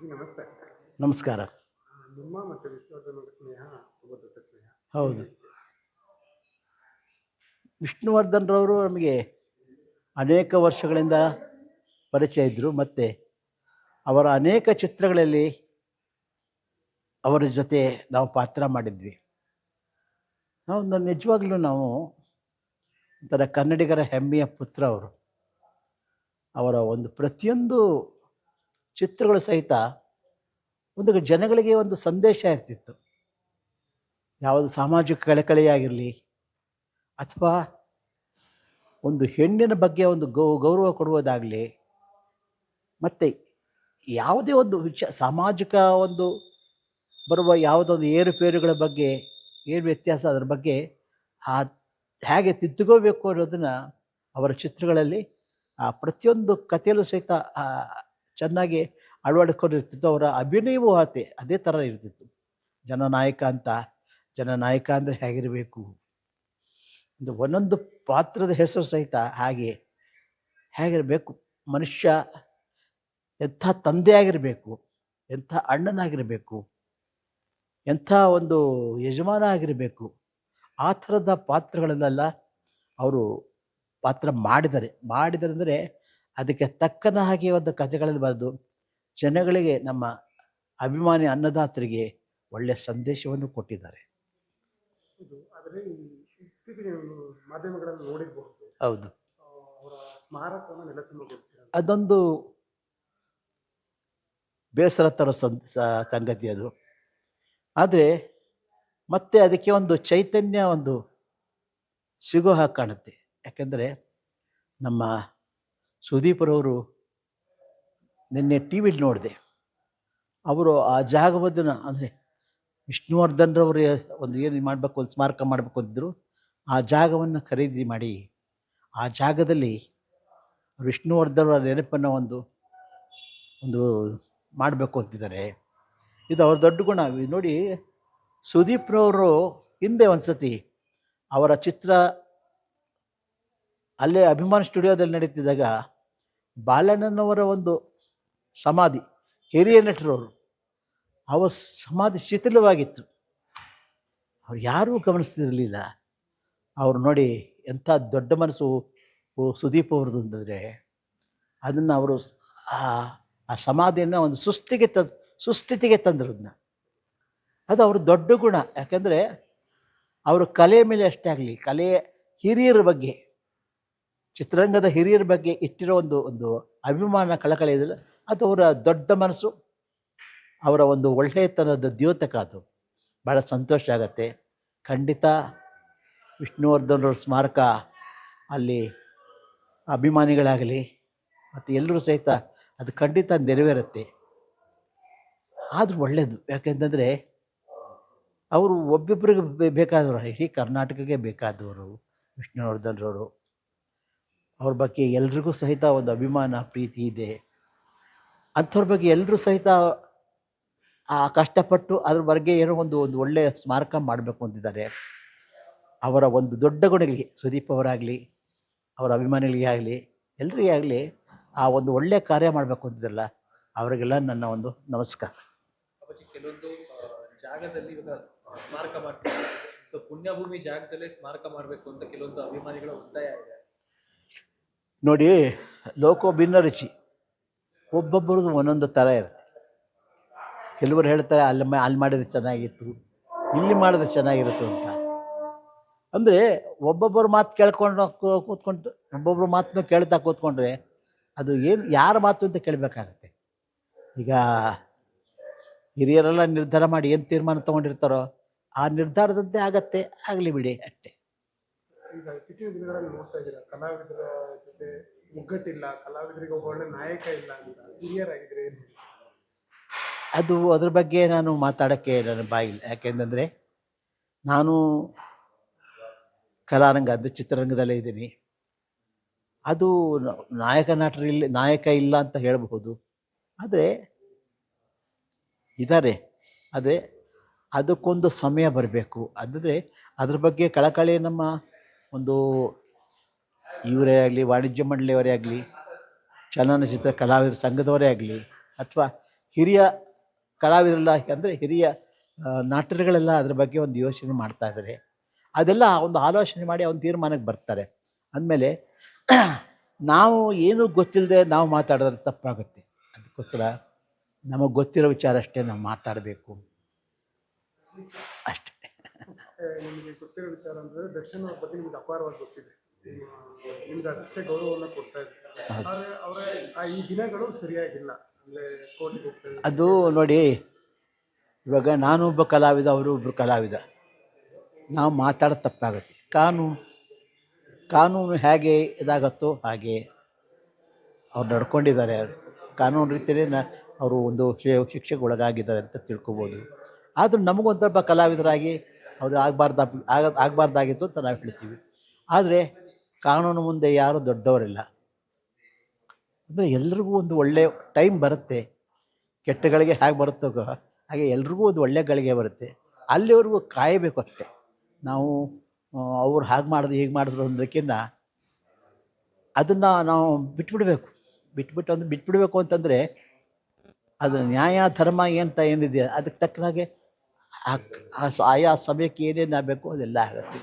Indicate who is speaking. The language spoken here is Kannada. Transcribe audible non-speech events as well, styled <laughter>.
Speaker 1: ನಮಸ್ತೆ.
Speaker 2: ನಮಸ್ಕಾರ.
Speaker 1: ನಿಮ್ಮ ಮತ್ತು ವಿಷ್ಣುವರ್ಧನ್ ಸ್ನೇಹ ತುಂಬ ದೊಡ್ಡ ಸ್ನೇಹ.
Speaker 2: ಹೌದು. ವಿಷ್ಣುವರ್ಧನ್ರವರು ನಮಗೆ ಅನೇಕ ವರ್ಷಗಳಿಂದ ಪರಿಚಯ ಇದ್ದರು ಮತ್ತು ಅವರ ಅನೇಕ ಚಿತ್ರಗಳಲ್ಲಿ ಅವರ ಜೊತೆ ನಾವು ಪಾತ್ರ ಮಾಡಿದ್ವಿ. ನಾವು ನಿಜವಾಗ್ಲೂ ನಾವು ಒಂಥರ ಕನ್ನಡಿಗರ ಹೆಮ್ಮೆಯ ಪುತ್ರ ಅವರು. ಅವರ ಒಂದು ಪ್ರತಿಯೊಂದು ಚಿತ್ರಗಳು ಸಹಿತ ಒಂದು ಜನಗಳಿಗೆ ಒಂದು ಸಂದೇಶ ಇರ್ತಿತ್ತು ಯಾವುದು ಸಾಮಾಜಿಕ ಕಳಕಳಿಯಾಗಿರಲಿ ಅಥವಾ ಒಂದು ಹೆಣ್ಣಿನ ಬಗ್ಗೆ ಒಂದು ಗೌ, ಗೌರವ ಕೊಡುವುದಾಗಲಿ, ಮತ್ತು ಯಾವುದೇ ಒಂದು ವಿಚ, ಸಾಮಾಜಿಕ ಒಂದು ಬರುವ ಯಾವುದೊಂದು ಏರುಪೇರುಗಳ ಬಗ್ಗೆ, ಏನು ವ್ಯತ್ಯಾಸ ಅದರ ಬಗ್ಗೆ ಆ ಹೇಗೆ ತಿದ್ದುಕೋಬೇಕು ಅನ್ನೋದನ್ನು ಅವರ ಚಿತ್ರಗಳಲ್ಲಿ ಆ ಪ್ರತಿಯೊಂದು ಕಥೆಯಲ್ಲೂ ಸಹಿತ ಚೆನ್ನಾಗಿ ಅಳವಡಿಕೊಂಡಿರ್ತಿತ್ತು ಅವರ ಅಭಿನಯವೂ ಅತೆ ಅದೇ ಥರ ಇರ್ತಿತ್ತು. ಜನನಾಯಕ ಅಂತ ಜನನಾಯಕ ಅಂದರೆ ಹೇಗಿರಬೇಕು? ಒಂದು ಒಂದೊಂದು ಪಾತ್ರದ ಹೆಸರು ಸಹಿತ ಹಾಗೆ ಹೇಗಿರಬೇಕು? ಮನುಷ್ಯ ಎಂಥ ತಂದೆ ಆಗಿರಬೇಕು, ಎಂಥ ಅಣ್ಣನಾಗಿರಬೇಕು, ಎಂಥ ಒಂದು ಯಜಮಾನ ಆಗಿರಬೇಕು, ಆ ಥರದ ಪಾತ್ರಗಳನ್ನೆಲ್ಲ ಅವರು ಪಾತ್ರ ಮಾಡಿದ್ದಾರೆ ಮಾಡಿದರೆ ಅಂದರೆ ಅದಕ್ಕೆ ತಕ್ಕನ ಹಾಗೆ ಒಂದು ಕಥೆಗಳಲ್ಲಿ ಬರೆದು ಜನಗಳಿಗೆ ನಮ್ಮ ಅಭಿಮಾನಿ ಅನ್ನದಾತರಿಗೆ ಒಳ್ಳೆಯ ಸಂದೇಶವನ್ನು ಕೊಟ್ಟಿದ್ದಾರೆ. ಹೌದು. ಅದೊಂದು ಬೇಸರ ತರೋ ಸಂಗತಿ ಅದು. ಆದರೆ ಮತ್ತೆ ಅದಕ್ಕೆ ಒಂದು ಚೈತನ್ಯ ಒಂದು ಸಿಗೋ ಹಾಗೆ ಕಾಣುತ್ತೆ. ಯಾಕೆಂದರೆ ನಮ್ಮ ಸುದೀಪರವರು ನಿನ್ನೆ ಟಿ ವಿಲಿ ನೋಡಿದೆ. ಅವರು ಆ ಜಾಗವನ್ನು ಅಂದರೆ ವಿಷ್ಣುವರ್ಧನ್ರವರು ಒಂದು ಏನು ಮಾಡಬೇಕು, ಒಂದು ಸ್ಮಾರಕ ಮಾಡಬೇಕು ಅಂತಿದ್ರು, ಆ ಜಾಗವನ್ನು ಖರೀದಿ ಮಾಡಿ, ಆ ಜಾಗದಲ್ಲಿ ವಿಷ್ಣುವರ್ಧನ್ರ ನೆನಪನ್ನು ಒಂದು ಒಂದು ಮಾಡಬೇಕು ಅಂತಿದ್ದಾರೆ. ಇದು ಅವ್ರ ದೊಡ್ಡ ಗುಣ. ನೋಡಿ ಸುದೀಪ್ರವರು ಹಿಂದೆ ಒಂದು ಸತಿ ಅವರ ಚಿತ್ರ ಅಲ್ಲೇ ಅಭಿಮಾನ ಸ್ಟುಡಿಯೋದಲ್ಲಿ ನಡೀತಿದ್ದಾಗ ಬಾಲಣ್ಣನವರ ಒಂದು ಸಮಾಧಿ, ಹಿರಿಯ ನಟರವರು. ಅವ ಸಮಾಧಿ ಶಿಥಿಲವಾಗಿತ್ತು. ಅವ್ರು ಯಾರೂ ಗಮನಿಸ್ತಿರಲಿಲ್ಲ. ಅವ್ರು ನೋಡಿ ಎಂಥ ದೊಡ್ಡ ಮನಸ್ಸು ಸುದೀಪ್ ಅವ್ರದ್ದು ಅಂದರೆ ಅದನ್ನು ಅವರು ಆ ಆ ಸಮಾಧಿಯನ್ನು ಒಂದು ಸುಸ್ಥಿಗೆ ತ, ಸುಸ್ಥಿತಿಗೆ ತಂದಿರೋದನ್ನ ಅದು ಅವ್ರ ದೊಡ್ಡ ಗುಣ. ಯಾಕಂದರೆ, ಅವರು ಕಲೆ ಮೇಲೆ ಅಷ್ಟೇ ಆಗಲಿ ಕಲೆ ಹಿರಿಯರ ಬಗ್ಗೆ ಚಿತ್ರರಂಗದ ಹಿರಿಯರ ಬಗ್ಗೆ ಇಟ್ಟಿರೋ ಒಂದು ಒಂದು ಅಭಿಮಾನ ಕಳಕಳಿ ಇದೆಯಲ್ಲ ಅದು ಅವರ ದೊಡ್ಡ ಮನಸ್ಸು, ಅವರ ಒಂದು ಒಳ್ಳೆಯತನದ ದ್ಯೋತಕ ಅದು. ಭಾಳ ಸಂತೋಷ ಆಗತ್ತೆ. ಖಂಡಿತ ವಿಷ್ಣುವರ್ಧನ್ರವ್ರ ಸ್ಮಾರಕ ಅಲ್ಲಿ ಅಭಿಮಾನಿಗಳಾಗಲಿ ಮತ್ತು ಎಲ್ಲರೂ ಸಹಿತ ಅದು ಖಂಡಿತ ನೆರವೇರುತ್ತೆ. ಆದರೂ ಒಳ್ಳೆಯದು ಯಾಕೆಂತಂದರೆ ಅವರು ಒಬ್ಬೊಬ್ಬರಿಗೆ ಬೇಕಾದವರು ಇಡೀ ಕರ್ನಾಟಕಕ್ಕೆ ಬೇಕಾದವರು ವಿಷ್ಣುವರ್ಧನ್ರವರು. ಅವ್ರ ಬಗ್ಗೆ ಎಲ್ರಿಗೂ ಸಹಿತ ಒಂದು ಅಭಿಮಾನ, ಪ್ರೀತಿ ಇದೆ. ಅಂಥವ್ರ ಬಗ್ಗೆ ಎಲ್ಲರೂ ಸಹಿತ ಆ ಕಷ್ಟಪಟ್ಟು ಅದ್ರ ಬಗ್ಗೆ ಏನೋ ಒಂದು ಒಂದು ಒಳ್ಳೆಯ ಸ್ಮಾರಕ ಮಾಡಬೇಕು ಅಂತಿದ್ದಾರೆ. ಅವರ ಒಂದು ದೊಡ್ಡ ಗುಣಗಳಿಗೆ, ಸುದೀಪ್ ಅವರಾಗಲಿ, ಅವರ ಅಭಿಮಾನಿಗಳಿಗೆ ಆಗಲಿ, ಎಲ್ರಿಗೇ ಆಗಲಿ ಆ ಒಂದು ಒಳ್ಳೆಯ ಕಾರ್ಯ ಮಾಡಬೇಕು ಅಂತಿದ್ರಲ್ಲ ಅವರಿಗೆಲ್ಲ ನನ್ನ ಒಂದು ನಮಸ್ಕಾರ.
Speaker 3: ಕೆಲವೊಂದು ಜಾಗದಲ್ಲಿ ಸ್ಮಾರಕ ಮಾಡ್ತಾರೆ ಸೊ ಪುಣ್ಯಭೂಮಿ ಜಾಗದಲ್ಲೇ ಸ್ಮಾರಕ ಮಾಡಬೇಕು ಅಂತ ಕೆಲವೊಂದು ಅಭಿಮಾನಿಗಳ ಒತ್ತಾಯ ಇದೆ.
Speaker 2: ನೋಡಿ ಲೋಕೋ ಭಿನ್ನ ರುಚಿ. ಒಬ್ಬೊಬ್ಬರದ್ದು ಒಂದೊಂದು ಥರ ಇರುತ್ತೆ. ಕೆಲವರು ಹೇಳ್ತಾರೆ ಅಲ್ಲಿ ಅಲ್ಲಿ ಮಾಡಿದ್ರೆ ಚೆನ್ನಾಗಿತ್ತು, ಇಲ್ಲಿ ಮಾಡಿದ್ರೆ ಚೆನ್ನಾಗಿರುತ್ತೆ ಅಂತ. ಅಂದರೆ, ಒಬ್ಬೊಬ್ಬರು ಮಾತು ಕೇಳ್ಕೊಂಡು ಕೂತ್ಕೊಂಡು ಒಬ್ಬೊಬ್ಬರು ಮಾತನ್ನು ಕೇಳ್ತಾ ಕೂತ್ಕೊಂಡ್ರೆ, ಅದು ಏನು, ಯಾರ ಮಾತು ಅಂತ ಕೇಳಬೇಕಾಗತ್ತೆ. ಈಗ, ಹಿರಿಯರೆಲ್ಲ ನಿರ್ಧಾರ ಮಾಡಿ ಏನು ತೀರ್ಮಾನ ತೊಗೊಂಡಿರ್ತಾರೋ, ಆ ನಿರ್ಧಾರದಂತೆ ಆಗತ್ತೆ, ಆಗಲಿ ಬಿಡಿ. ಅಷ್ಟೇ
Speaker 1: ಈಗ ಇತ್ತೀಚಿನ ದಿನಗಳಲ್ಲಿ ನೋಡ್ತಾ ಇದ್ದೀರಾ, ಕಲಾವಿದರ ಜೊತೆ ಮುಗ್ಗಟ್ಟಿಲ್ಲ ಕಲಾವಿದರಿಗೆ ಒಬ್ಬ ಒಳ್ಳೆ ನಾಯಕ ಇಲ್ಲ ಅಂತ ಹಿರಿಯರಾಗಿದ್ರೆ?
Speaker 2: ಅದು ಅದ್ರ ಬಗ್ಗೆ ನಾನು ಮಾತಾಡೋಕ್ಕೆ ನನ್ನ ಬಾಯಿಲ್ಲ ಯಾಕೆಂತಂದರೆ ನಾನು ಕಲಾರಂಗ ಅಂದರೆ ಚಿತ್ರರಂಗದಲ್ಲೇ ಇದ್ದೀನಿ. ಅದು ನಾಯಕ ನಟರು ನಾಯಕ ಇಲ್ಲ ಅಂತ ಹೇಳಬಹುದು. ಆದರೆ ಇದ್ದಾರೆ ಅದೇ ಅದಕ್ಕೊಂದು ಸಮಯ ಬರಬೇಕು. ಅದ್ರೆ, ಅದ್ರ ಬಗ್ಗೆ ಕಳಕಳಿ ನಮ್ಮ ಒಂದು ಇವರೇ ಆಗಲಿ, ವಾಣಿಜ್ಯ ಮಂಡಳಿಯವರೇ ಆಗಲಿ, ಚಲನಚಿತ್ರ ಕಲಾವಿದರ ಸಂಘದವರೇ ಆಗಲಿ, ಅಥವಾ ಹಿರಿಯ ಕಲಾವಿದರೆಲ್ಲ, ಅಂದರೆ ಹಿರಿಯ ನಾಟಕಗಳೆಲ್ಲ ಅದ್ರ ಬಗ್ಗೆ ಒಂದು ಯೋಚನೆ ಮಾಡ್ತಾ ಇದ್ದಾರೆ. ಅದೆಲ್ಲ ಒಂದು ಆಲೋಚನೆ ಮಾಡಿ ಒಂದು ತೀರ್ಮಾನಕ್ಕೆ ಬರ್ತಾರೆ. ಅಂದಮೇಲೆ <clears throat> ನಾವು ಏನೂ ಗೊತ್ತಿಲ್ಲದೆ ನಾವು ಮಾತಾಡಿದ್ರೆ ತಪ್ಪಾಗುತ್ತೆ. ಅದಕ್ಕೋಸ್ಕರ ನಮಗೆ ಗೊತ್ತಿರೋ ವಿಚಾರ ಅಷ್ಟೇ ನಾವು ಮಾತಾಡಬೇಕು. ಅಷ್ಟೇ.
Speaker 1: ನಿಮಗೆ ಗೊತ್ತಿರೋ ವಿಚಾರ ಅಂದ್ರೆ ದರ್ಶನ್ ಅವ್ರ ಬಗ್ಗೆ ನಿಮ್ಗೆ ಅಪಾರವಾಗಿ ಗೊತ್ತಿದೆ. ನಿಮ್ಗೆ ಅದಷ್ಟೇ ಗೌರವವನ್ನು ಕೊಡ್ತಾ ಇದ್ದಾರೆ. ಆದ್ರೆ ಅವರ ಈ ದಿನಗಳು ಸರಿಯಾಗಿಲ್ಲ. ಅಂದ್ರೆ ಕೋರ್ಟ್ಗೆ ಹೋಗ್ತಾರೆ
Speaker 2: ಅದು ನೋಡಿ ಇವಾಗ ನಾನು ಒಬ್ಬ ಕಲಾವಿದ ಅವರು ಒಬ್ಬರು ಕಲಾವಿದ. ನಾವು ಮಾತಾಡೋದು ತಪ್ಪಾಗುತ್ತೆ. ಕಾನೂನು ಕಾನೂನು ಹೇಗೆ ಇದಾಗತ್ತೋ ಹಾಗೆ ಅವ್ರು ನಡ್ಕೊಂಡಿದ್ದಾರೆ. ಕಾನೂನು ರೀತಿಯೇ ನ ಅವರು ಒಂದು ಶಿಕ್ಷೆಗೆ ಒಳಗಾಗಿದ್ದಾರೆ ಅಂತ ತಿಳ್ಕೊಬೋದು. ಆದರೂ ನಮಗೊಂದೊಬ್ಬ ಕಲಾವಿದರಾಗಿ ಅವರು ಆಗಬಾರ್ದ, ಆಗ, ಆಗಬಾರ್ದಾಗಿತ್ತು ಅಂತ ನಾವು ಹೇಳ್ತೀವಿ. ಆದರೆ ಕಾನೂನು ಮುಂದೆ ಯಾರೂ ದೊಡ್ಡವರಿಲ್ಲ. ಅಂದರೆ ಎಲ್ರಿಗೂ ಒಂದು ಒಳ್ಳೆಯ ಟೈಮ್ ಬರುತ್ತೆ. ಕೆಟ್ಟಗಳಿಗೆ ಹೇಗೆ ಬರುತ್ತೋ ಹಾಗೆ ಎಲ್ರಿಗೂ ಒಂದು ಒಳ್ಳೆ ಗಳಿಗೆ ಬರುತ್ತೆ. ಅಲ್ಲಿವರೆಗೂ ಕಾಯಬೇಕು ಅಷ್ಟೆ. ನಾವು ಅವ್ರು ಹಾಗೆ ಮಾಡಿದ್ರು, ಹೀಗೆ ಮಾಡಿದ್ರು ಅನ್ನೋದಕ್ಕಿಂತ ಅದನ್ನು ನಾವು ಬಿಟ್ಬಿಡಬೇಕು. ಬಿಟ್ಬಿಟ್ಟು ಅಂದ್ರೆ ಬಿಟ್ಬಿಡಬೇಕು ಅಂತಂದರೆ ಅದು ನ್ಯಾಯ, ಧರ್ಮ ಏನಂತ ಏನಿದೆ ಅದಕ್ಕೆ ತಕ್ಕನಾಗೆ ಆಯಾ ಸಮಯಕ್ಕೆ ಏನೇನು ಆಗಬೇಕು ಅದೆಲ್ಲ ಆಗುತ್ತೆ